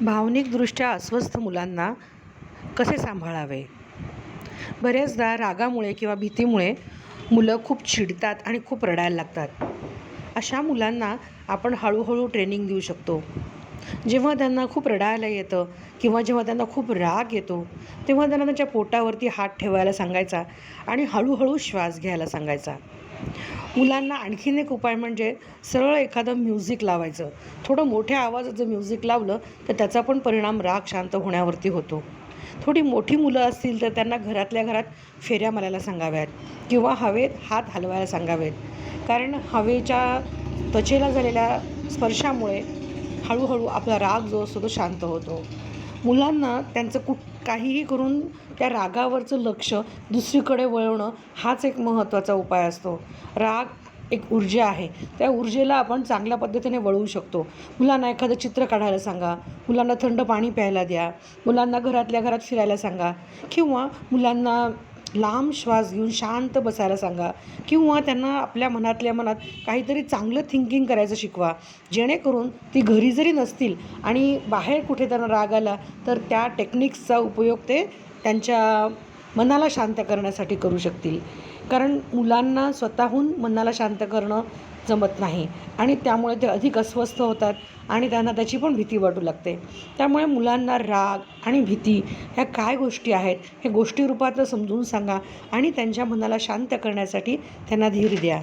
भावनिकदृष्ट्या अस्वस्थ मुलांना कसे सांभाळावे? बऱ्याचदा रागामुळे किंवा भीतीमुळे मुलं खूप चिडतात आणि खूप रडायला लागतात. अशा मुलांना आपण हळूहळू ट्रेनिंग देऊ शकतो. जेव्हा त्यांना खूप रडायला येतं किंवा जेव्हा त्यांना खूप राग येतो तेव्हा त्यांना त्यांच्या पोटावरती हात ठेवायला सांगायचा आणि हळूहळू श्वास घ्यायला सांगायचा. मुलांना आणखीन एक उपाय म्हणजे सरळ एखादं म्युझिक लावायचं. थोडं मोठ्या आवाजाचं म्युझिक लावलं तर त्याचा पण परिणाम राग शांत होण्यावरती होतो. थोडी मोठी मुलं असतील तर त्यांना घरातल्या घरात फेऱ्या मारायला सांगाव्यात किंवा हवेत हात हलवायला सांगावेत. कारण हवेच्या त्वचेला झालेल्या स्पर्शामुळे हळूहळू आपला राग जो असतो तो शांत होतो. मुलांना त्यांचं कुठ काहीही करून त्या रागावरचं लक्ष दुसरीकडे वळवणं हाच एक महत्त्वाचा उपाय असतो. राग एक ऊर्जा आहे. त्या ऊर्जेला आपण चांगल्या पद्धतीने वळवू शकतो. मुलांना एखादं चित्र काढायला सांगा. मुलांना थंड पाणी प्यायला द्या. मुलांना घरातल्या घरात फिरायला सांगा. किंवा मुलांना लांब श्वास घेऊन शांत बसायला सांगा. किंवा त्यांना आपल्या मनातल्या मनात काहीतरी चांगलं थिंकिंग करायचं शिकवा. जेणेकरून ती घरी जरी नसतील आणि बाहेर कुठे त्यांना राग आला तर त्या टेक्निक्सचा उपयोग ते त्यांच्या मनाला शांत करण्यासाठी करू शकतील. कारण मुलांना स्वतःहून मनाला शांत करणं जमत नाही. आणि त्यामुळे ते अधिक अस्वस्थ होतात आणि त्यांना त्याची पण भीती वाटू लागते. त्यामुळे मुलांना राग आणि भीती ह्या काय गोष्टी आहेत हे गोष्टी रूपातलं समजून सांगा आणि त्यांच्या मनाला शांत करण्यासाठी त्यांना धीर द्या.